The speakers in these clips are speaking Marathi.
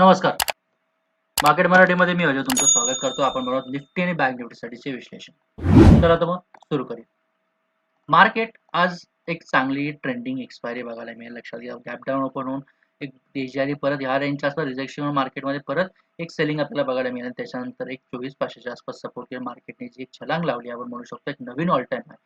नमस्कार. मार्केट मराठीमध्ये मी अजय तुमचं स्वागत करतो. आपण म्हणत निफ्टी आणि बँक निफ्टीसाठीचे विश्लेषण. तर आता मग सुरू करूया. मार्केट आज एक चांगली ट्रेंडिंग एक्सपायरी बघायला मिळेल. लक्षात घ्या गॅप डाऊन ओपन होऊन एक तेजारी परत ह्या रेंजच्या आसपास रिजेक्शन मार्केटमध्ये परत एक सेलिंग आपल्याला बघायला मिळेल. त्याच्यानंतर एक चोवीस पाचशेच्या आसपास सपोर्ट केलं. मार्केटने जी एक छलांग लावली आपण म्हणू शकतो एक नवीन ऑल टाइम आहे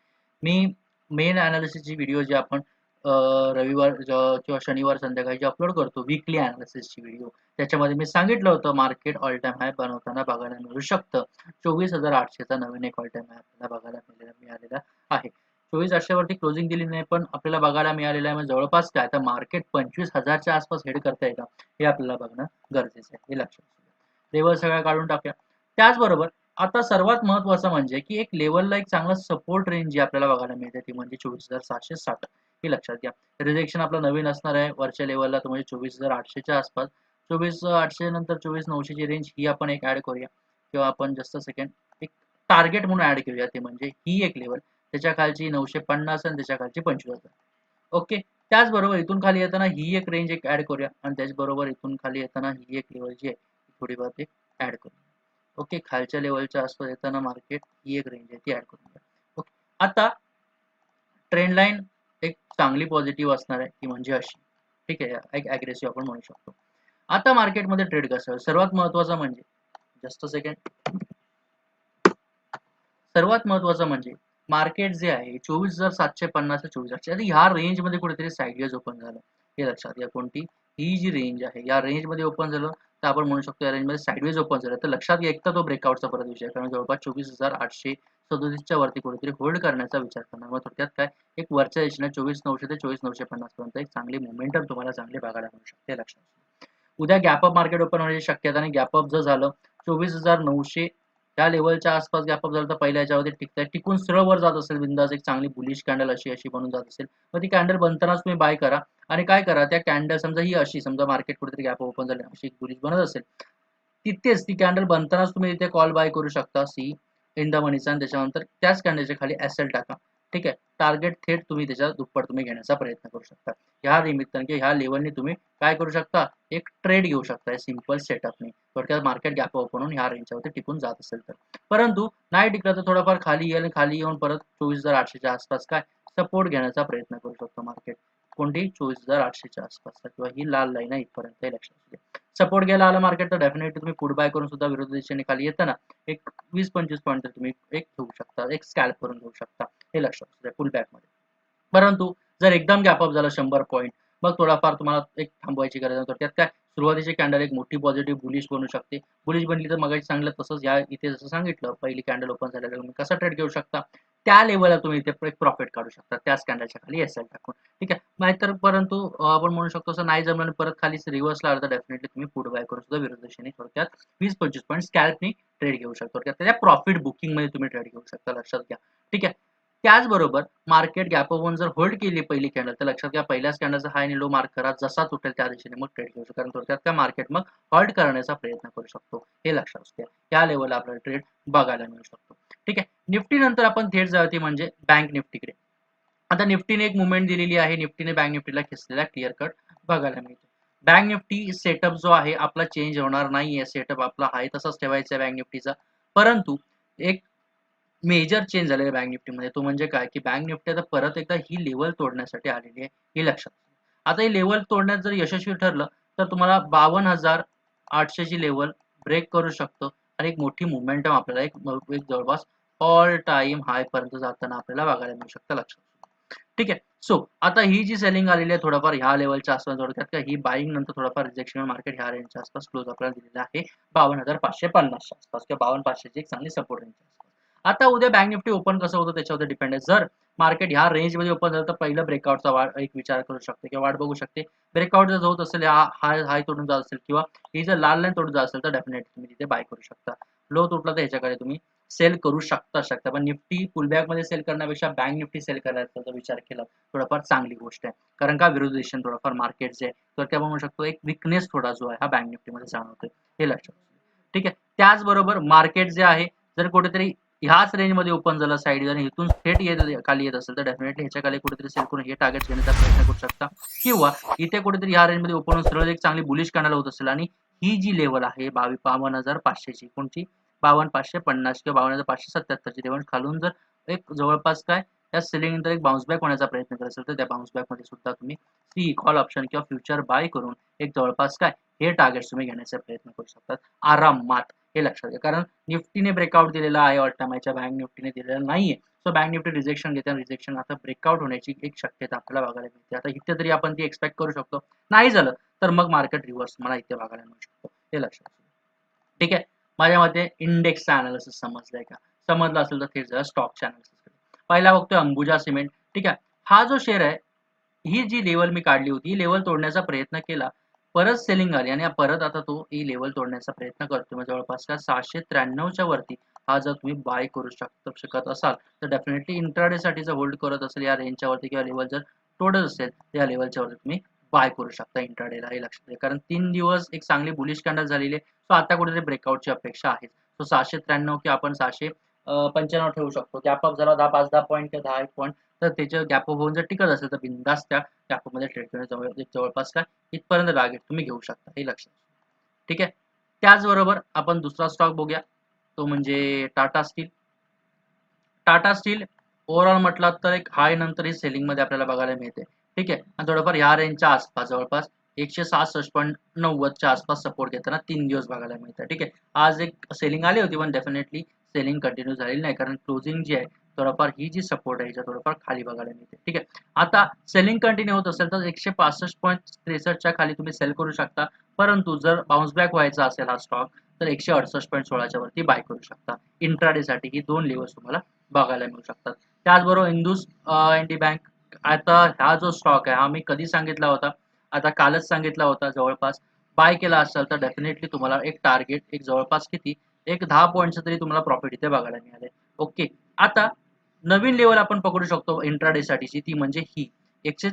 मी मेन अनालिसिसची व्हिडिओ जे आपण रविवार किंवा शनिवार संध्याकाळी जे अपलोड करतो विकली अनालिसिसची व्हिडिओ त्याच्यामध्ये मी सांगितलं होतं मार्केट ऑल टाइम हाय बनवताना बघायला मिळू शकतं. चोवीस हजार आठशेचा नवीन एक ऑल टाइम हाय आपल्याला बघायला मिळालेला मिळालेला आहे. चोवीस आठशेवरती क्लोजिंग दिली नाही पण आपल्याला बघायला मिळालेलं आहे. म्हणजे जवळपास काय? तर मार्केट पंचवीस हजारच्या आसपास हेड करता का? हे आपल्याला बघणं गरजेचं आहे. हे लक्षात लेवल सगळ्या काढून टाकूया. त्याचबरोबर आता सर्वात महत्वाचं म्हणजे की एक लेवलला एक चांगला सपोर्ट रेंज जी आपल्याला बघायला मिळते ती म्हणजे चोवीस हजार सातशे साठ. हे लक्षात घ्या. रिजेक्शन आपलं नवीन असणार आहे. वरच्या लेवलला तर म्हणजे चोवीस हजार आठशेच्या आसपास. चोवीस आठशे नंतर चोवीस नऊशेची रेंज ही आपण एक ऍड करूया. किंवा आपण जस्ट सेकंड एक टार्गेट म्हणून ऍड करूया ते म्हणजे ही एक लेवल त्याच्या खालची नऊशे पन्नास आणि त्याच्या खालची पंचवीस हजार. ओके त्याचबरोबर इथून खाली येताना ही एक रेंज एक ऍड करूया. आणि त्याचबरोबर इथून खाली येताना ही एक लेवल जी आहे थोडी एक ऍड करूया. ओके खालच्या लेवलच्या आसपास येताना मार्केट ही एक रेंज आहे ती ऍड करून ओके आता ट्रेंड लाईन एक चांगली पॉझिटिव्ह असणार आहे ती म्हणजे अशी. ठीक आहे? एक अग्रेसिव्ह आपण म्हणू शकतो. आता मार्केटमध्ये ट्रेड कसं? सर्वात महत्वाचं म्हणजे जस्ट सेकंड सर्वात महत्वाचं म्हणजे मार्केट जे आहे चोवीस हजार सातशे पन्नास ते चोवीस आठशे आता ह्या रेंजमध्ये कुठेतरी साईडवेज ओपन झालं. हे लक्षात घ्या कोणती? ही जी रेंज आहे या रेंजमध्ये ओपन झालं तर आपण म्हणू शकतो या रेंजमध्ये साईडवेज ओपन झालं. तर लक्षात घ्या एकदा तो ब्रेकआउटचा परत विषय आहे. कारण जवळपास चोवीस हजार आठशे सदोतीसच्या वरती कुठेतरी होल्ड करण्याचा विचार करणार. मग थोडक्यात काय? एक वरच्या दिशेने चोवीस नऊशे ते चोवीस नऊशे पन्नास पर्यंत एक चांगली मोमेंटम तुम्हाला चांगली बघायला मिळू शकते लक्षात घ्या. उद्या गॅपअप मार्केट ओपन होण्याची शक्यता आणि गॅपअप जर झालं चोवीस हजार नऊशे या लेवलच्या आसपास गॅपअप झालं तर पहिल्या याच्यावरती टिकताय. टिकून सरळ वर जात असेल बिंदास एक चांगली बुलिश कॅन्डल अशी अशी बनून जात असेल मग ती कॅन्डल बनतानाच तुम्ही बाय करा. आणि काय करा? त्या कॅन्डल समजा ही अशी समजा मार्केट कुठेतरी गॅप ओपन झाली अशी एक बुलिश बनत असेल तिथेच ती कॅन्डल बनतानाच तुम्ही तिथे कॉल बाय करू शकता. सी इन आणि त्याच्यानंतर त्याच कॅन्डलच्या खाली एसएल टाका. ठीक आहे? टार्गेट थेट तुम्ही त्याच्या दुप्पट तुम्ही घेण्याचा प्रयत्न करू शकता. ह्या निमित्ताने किंवा ह्या लेवलने तुम्ही काय करू शकता? एक ट्रेड घेऊ शकता. सिंपल सेटअपने थोडक्यात मार्केट गॅप ओपन होऊन ह्या रेंजवरती टिकून जात असेल तर. परंतु नाही टिकलं तर थोडंफार खाली येईल आणि खाली येऊन परत चोवीस हजार आठशेच्या आसपास काय? सपोर्ट घेण्याचा प्रयत्न करू शकतो मार्केट कोणती चोवीस हजार आठशेच्या आसपास किंवा ही लाल लाईन आहे इथपर्यंत लक्षात घ्या सपोर्ट घ्यायला आला मार्केट तर डेफिनेटली तुम्ही पुढ बाय करून सुद्धा विरोधी दिशेने खाली येताना एक वीस पंचवीस पॉईंट तुम्ही एक घेऊ शकता एक स्कॅल्प करून घेऊ शकता. हे लक्षात असू द्या फुल बॅकमध्ये परंतु जर एकदम गॅपअप झाला शंभर पॉईंट मग थोडाफार तुम्हाला एक थांबवायची गरज नव्हती त्यात काय? सुरुवातीचे कॅन्डल एक मोठी पॉझिटिव्ह बुलिश बनू शकते. बुलिश बनली तर मग चांगलं तसंच या इथे जसं सांगितलं पहिली कॅन्डल ओपन झाल्यावर तुम्ही कसा ट्रेड घेऊ शकता? त्या लेवलला तुम्ही इथे एक प्रॉफिट काढू शकता. त्याच कॅन्डलच्या खाली एस एल टाकून. ठीक आहे? नाहीतर परंतु आपण म्हणू शकतो असं नाही जमलं परत खाली रिव्हर्सला आलं तर डेफिनेटली तुम्ही पुढ बाय करू सुद्धा विरुद्ध दिशेने थोडक्यात वीस पंचवीस पॉईंट स्कॅल्पनी ट्रेड घेऊ शकतो. त्या त्याच्या प्रॉफिट बुकिंगमध्ये तुम्ही ट्रेड घेऊ शकता. लक्षात घ्या. ठीक आहे? त्याचबरोबर मार्केट गॅप ओपन जर होल्ड केली पहिली कॅन्डल तर लक्षात घ्या पहिल्याच कॅन्डलचा हाय आणि लो मार्क करा जसा तुटेल त्या दिशेने मग ट्रेड घेऊ शकतो कारण थोडक्यात त्या मार्केट मग हॉल्ड करण्याचा प्रयत्न करू शकतो. हे लक्षात असू द्या या लेवलला आपल्याला ट्रेड बघायला मिळू शकतो. ठीक आहे? निफ्टी नंतर आपण थेट जावती म्हणजे बँक निफ्टीकडे. आता निफ्टीने एक मुवमेंट दिलेली आहे. निफ्टीने बँक निफ्टीला खेचलेला क्लिअर कट बघायला मिळतो बँक निफ्टी सेटअप जो आहे आपला चेंज होणार नाहीये. सेटअप आपला आहे तसाच ठेवायचा आहे बँक निफ्टीचा. परंतु एक मेजर चेंज झालेला बँक निफ्टीमध्ये. तो म्हणजे काय? की बँक निफ्टी आता परत एकदा ही लेवल तोडण्यासाठी आलेली आहे हे लक्षात आता ही लेवल तोडण्यात जर यशस्वी ठरलं तर तुम्हाला बावन्न हजार आठशेची लेवल ब्रेक करू शकतो. आणि एक मोठी मुवमेंटम आपल्याला एक एक जवळपास ऑल टाइम हाय पर्यंत जाताना आपल्याला बघायला मिळू शकतं लक्षात ठीक आहे. सो आता ही जी सेलिंग आलेली आहे थोडंफार ह्या लेवलच्या आसपास थोडक्यात का ही बाईंग नंतर थोडंफार रिजेक्शन मार्केट ह्या रेंजच्या आसपास क्लोज आपल्याला दिलेला आहे. बावन्न हजार पाचशे पन्नासच्या आसपास किंवा बावन्न पाचशेची एक चांगली सपोर्ट रेंजच्या आसपास. आता उद्या बँक निफ्टी ओपन कसं होतं त्याच्यावर डिपेंड आहे. जर मार्केट ह्या रेंजमध्ये ओपन झालं तर पहिलं ब्रेकआउटचा वाढ एक विचार करू शकते किंवा वाट बघू शकते. ब्रेकआउट जर होत असेल हा हाय हाय तोडून जात असेल किंवा ही जर लाल लाईन तोडून जात असेल तर डेफिनेटली तुम्ही तिथे बाय करू शकता. लो तुटला तर ह्याच्याकडे तुम्ही सेल करू शकता शकता. पण निफ्टी पुलबॅकमध्ये सेल करण्यापेक्षा बँक निफ्टी सेल करायचा विचार केला थोडाफार चांगली गोष्ट आहे. कारण का विरोध दिशेने थोडाफार मार्केट जे तर त्या म्हणू शकतो एक विकनेस थोडा जो आहे हा बँक निफ्टीमध्ये जाणवतोय. हे लक्षात ठीक आहे? त्याचबरोबर मार्केट जे आहे जर कुठेतरी ह्याच रेंजमध्ये ओपन झालं साईड आणि इथून थेट येत खाली येत असेल तर डेफिनेटली ह्याच्या खाली कुठेतरी सेल करून हे टार्गेट घेण्याचा प्रयत्न करू शकता. किंवा इथे कुठेतरी ह्या रेंजमध्ये ओपन होऊन सरळ एक चांगली बुलिश कॅनल होत असेल आणि ही जी लेवल आहे बावी बावन्न हजार पाचशेची कोणती बावन्न पाचशे पन्नास किंवा बावन्न हजार पाचशे सत्याहत्तरची लेवल खालून जर एक जवळपास काय त्या सेलिंग नंतर एक बाउन्स बॅक होण्याचा प्रयत्न करत असेल तर त्या बाउन्स बॅकमध्ये सुद्धा तुम्ही सी कॉल ऑप्शन किंवा फ्युचर बाय करून एक जवळपास काय हे टार्गेट तुम्ही घेण्याचा प्रयत्न करू शकतात आरामात. हे लक्षात घ्या. कारण निफ्टीने ब्रेकआउट दिलेला आहे ऑल टाइमच्या बँक निफ्टीने दिलेला नाहीये. सो बँक निफ्टी रिजेक्शन घेते रिजेक्शन आता ब्रेकआउट होण्याची एक शक्यता आपल्याला बघायला मिळते. आता इथे तरी आपण ती एक्सपेक्ट करू शकतो. नाही झालं तर मग मार्केट रिव्हर्स मला इथे बघायला मिळू शकतो. हे लक्षात ठीक आहे? माझ्या मते इंडेक्सचा अनालिसिस समजलाय का? समजलं असेल तर थेट जरा स्टॉकच्या अनालिसिस पहिला बघतोय अंबुजा सिमेंट. ठीक आहे? हा जो शेअर आहे ही जी लेवल मी काढली होती ही लेवल तोडण्याचा प्रयत्न केला परत सेलिंग आली आणि परत आता तो ही लेवल तोडण्याचा प्रयत्न करतो म्हणजे जवळपास का सहाशे त्र्याण्णवच्या वरती हा जर तुम्ही बाय करू शकत शकत असाल तर डेफिनेटली इंट्राडे साठी जर होल्ड करत असेल या रेंजच्या वरती किंवा लेवल जर तोडत असेल तर या लेवलच्या वरती तुम्ही बाय करू शकता इंट्राडेला हे लक्षात घ्या कारण तीन दिवस एक चांगली बुलिश कॅन्डल झालेली आहे. सो आता कुठेतरी ब्रेकआउटची अपेक्षा आहे. सो सहाशे त्र्याण्णव किंवा आपण सहाशे पंच्याण्णव ठेवू शकतो. गॅप अप झाला दहा पाच दहा पॉईंट किंवा दहा एक पॉईंट तर त्याच्या गॅप अप होऊन जर टिकत असेल तर बिंदास त्या गॅपमध्ये ट्रेड करणे जवळ जवळपास काय इथपर्यंत टार्गेट तुम्ही घेऊ शकता. हे लक्षात ठीक आहे? त्याचबरोबर आपण दुसरा स्टॉक बघूया. तो म्हणजे Tata steel Tata steel overall म्हटला तर एक हाय नंतर ही सेलिंगमध्ये आपल्याला बघायला मिळते. ठीक आहे? आणि थोडंफार ह्या रेंजच्या आसपास जवळपास एकशे सहासष्ट पॉईंट नव्वदच्या आसपास सपोर्ट घेताना तीन दिवस बघायला मिळतं. ठीक आहे? आज एक सेलिंग आली होती पण डेफिनेटली सेलिंग कंटिन्यू झालेली नाही कारण क्लोजिंग जी आहे थोडंफार ही जी सपोर्ट आहे याच्या थोडंफार खाली बघायला मिळते. ठीक आहे? आता सेलिंग कंटिन्यू होत असेल तर एकशे पासष्ट पॉईंट त्रेसष्टच्या खाली तुम्ही सेल करू शकता. परंतु जर बाउन्स बॅक व्हायचा असेल हा स्टॉक तर एकशे अडसष्ट पॉईंट सोळाच्या वरती बाय करू शकता. इंट्राडे साठी ही दोन लेवल्स तुम्हाला बघायला मिळू शकतात. त्याचबरोबर इंदूस इंडी बँक आता हा जो स्टॉक आहे हा मी कधी सांगितला होता आता कालच सांगितला होता जवळपास. बाय केला असेल तर डेफिनेटली तुम्हाला एक टार्गेट एक जवळपास किती? एक दहा पॉईंटचं तरी तुम्हाला प्रॉफिट इथे बघायला मिळाले ओके आता नवीन लेवल आपण पकडू शकतो इंट्राडे साठीची ती म्हणजे ही. एकशे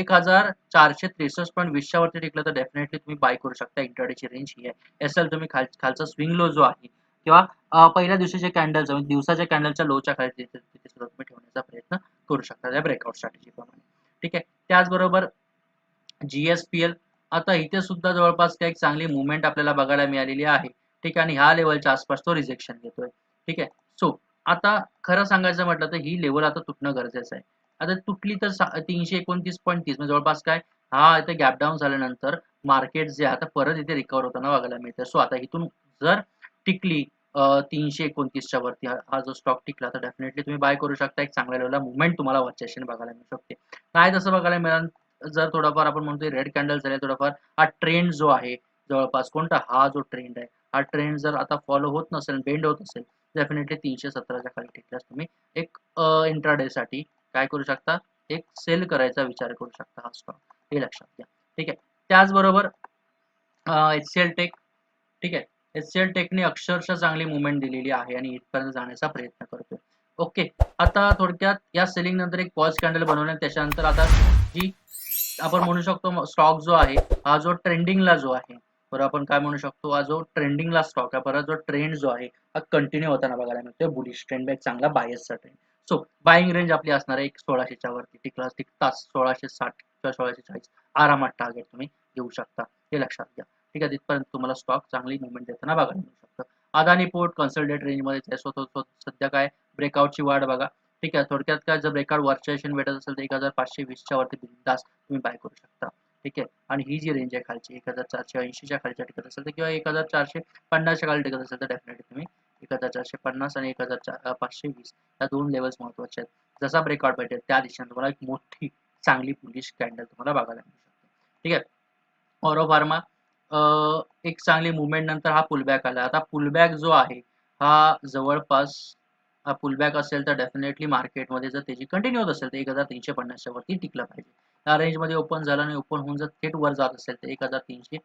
एक हजार चारशे त्रेसष्ट पॉईंट वीसच्या वरती टिकलं तर डेफिनेटली तुम्ही बाय करू शकता इंट्राडेची रेंज ही आहे. एस एल तुम्ही खाल खालचा स्विंग लो जो आहे किंवा पहिल्या दिवसाच्या कॅन्डलचा म्हणजे दिवसाच्या कॅन्डलच्या लोच्या खाली तिथे तिथे सुद्धा तुम्ही ठेवण्याचा प्रयत्न करू शकता त्या ब्रेकआउट स्ट्रॅटेजी प्रमाणे. ठीक आहे. त्याचबरोबर जीएसपीएल आता इथे सुद्धा जवळपास काही चांगली मुवमेंट आपल्याला बघायला मिळालेली आहे. ठीक आहे आणि ह्या लेवलच्या आसपास तो रिजेक्शन घेतोय. ठीक आहे? सो आता खरं सांगायचं म्हटलं तर ही लेवल आता तुटणं गरजेचं आहे. आता तुटली तर तीनशे एकोणतीस पॉईंट तीस म्हणजे जवळपास काय? हा इथे गॅप डाऊन झाल्यानंतर मार्केट जे आता परत इथे रिकवर होताना बघायला मिळतं सो आता इथून जर टिकली तीनशे एकोणतीसच्या वरती हा जो स्टॉक टिकला तर डेफिनेटली तुम्ही बाय करू शकता. एक चांगल्या लेवलला मुवमेंट तुम्हाला वरच्या बघायला मिळू शकते. नाही तसं बघायला मिळाल जर थोडाफार आपण म्हणतोय रेड कॅन्डल झाले थोडाफार हा ट्रेंड जो आहे जवळपास कोणता? हा जो ट्रेंड आहे. हा ट्रेंड जर आता फॉलो होत नसेल बेंड होत असेल डेफिनेटली तीनशे सतराच्या खाली टिकल्यास तुम्ही. एक इंट्राडेसाठी काय करू शकता? एक सेल करायचा विचार करू शकता हा स्टॉक हे लक्षात घ्या. ठीक आहे? त्याचबरोबर एच सी एल टेक ठीक आहे? एच सी एल टेकने अक्षरशः चांगली मुवमेंट दिलेली आहे आणि इथपर्यंत जाण्याचा प्रयत्न करतोय. ओके आता थोडक्यात या सेलिंग नंतर एक पॉज कॅन्डल बनवणे त्याच्यानंतर आता जी आपण म्हणू शकतो स्टॉक जो आहे हा जो ट्रेंडिंगला जो आहे बरं आपण काय म्हणू शकतो हा जो ट्रेंडिंगला स्टॉक आहे परत जो ट्रेंड जो आहे हा कंटिन्यू होताना बघायला मिळतो बुलिश ट्रेंड एक चांगला बायसचा ट्रेंड सो बाईंग रेंज आपली असणार आहे एक सोळाशेच्या वरती टिकला टिकताच सोळाशे साठ किंवा सोळाशे चाळीस आरामात टार्गेट तुम्ही घेऊ शकता हे लक्षात घ्या. ठीक आहे तिथपर्यंत तुम्हाला स्टॉक चांगली मुवमेंट देताना बघायला मिळू शकतं. अदानी पोर्ट कन्सल्टेट रेंजमध्ये सध्या काय ब्रेकआउटची वाढ बघा. ठीक आहे थोडक्यात काय जर ब्रेकआउट वर्चुएशन भेटत असेल तर एक हजार पाचशे वीसच्या वरती बिंदास तुम्ही बाय करू शकता. ठीक आहे? आणि ही जी रेंज आहे खालची एक हजार चारशे ऐंशीच्या खालच्या टिकत असेल तर किंवा एक हजार चारशे पन्नासच्या खाली टिकत असेल तर डेफिनेटली तुम्ही एक हजार चारशे पन्नास आणि एक हजार चार पाचशे वीस या दोन लेवल्स महत्त्वाचे आहेत. जसा ब्रेकआउट भेटेल त्या दिशेने तुम्हाला एक मोठी चांगली पुलिश कॅन्डल तुम्हाला बघायला मिळू शकते. ठीक आहे? ऑरो फार्मा एक चांगली मुवमेंट नंतर हा पुलबॅक आला. आता पुलबॅक जो आहे हा जवळपास पुलबॅक असेल तर डेफिनेटली मार्केटमध्ये जर त्याची कंटिन्यू होत असेल तर एक हजार तीनशे पन्नासच्या वरती टिकलं पाहिजे. या रेंजमध्ये ओपन झालं आणि ओपन होऊन जर थेट वर जात असेल तर एक हजार तीनशे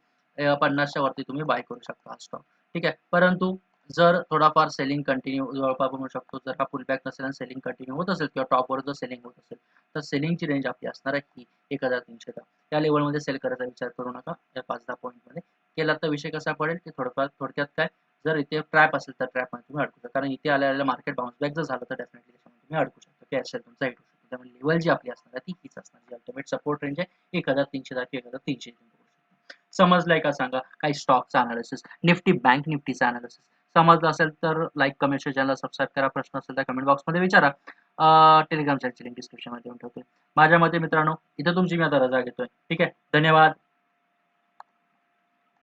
पन्नासच्या वरती तुम्ही बाय करू शकता हा स्टॉक ठीक आहे? परंतु जर थोडाफार सेलिंग कंटिन्यू जवळपास म्हणू शकतो जर हा पुलबॅक नसेल आणि सेलिंग कंटिन्यू होत असेल किंवा टॉपवर जर सेलिंग होत असेल तर सेलिंगची रेंज आपली असणार आहे की एक हजार तीनशे त्या लेवलमध्ये सेल करायचा विचार करू नका. या पाच दहा पॉईंटमध्ये केला तर विषय कसा पडेल? की थोडंफार थोडक्यात काय? जर इथे ट्रॅप असेल तर ट्रॅपमध्ये तुम्ही अडकू शकता. कारण इथे आलेल्या मार्केट बाउन्स बॅक जर झालं तर डेफिनेटली त्याच्यामध्ये तुम्ही अडकू शकता. ते असेल तुमचा हिट होऊ शकतो त्यामुळे लेवल जी आपली असणार ती हीच असणार जी अल्टिमेट सपोर्ट रेंज आहे. एक हजार तीनशे ते एक हजार तीनशे समजलंय का सांगा? काही स्टॉकचा अनालिसिस निफ्टी बँक निफ्टीचा अनालिसिस समजलं असेल तर लाईक कमेंट शेअर चॅनलला सबस्क्राईब करा. प्रश्न असेल तर कमेंट बॉक्समध्ये विचारा. टेलिग्राम चॅनलची लिंक डिस्क्रिप्शनमध्ये ठेवतोय माझ्या मते मित्रांनो इथं तुमची मी आता रजा घेतोय. ठीक आहे? धन्यवाद.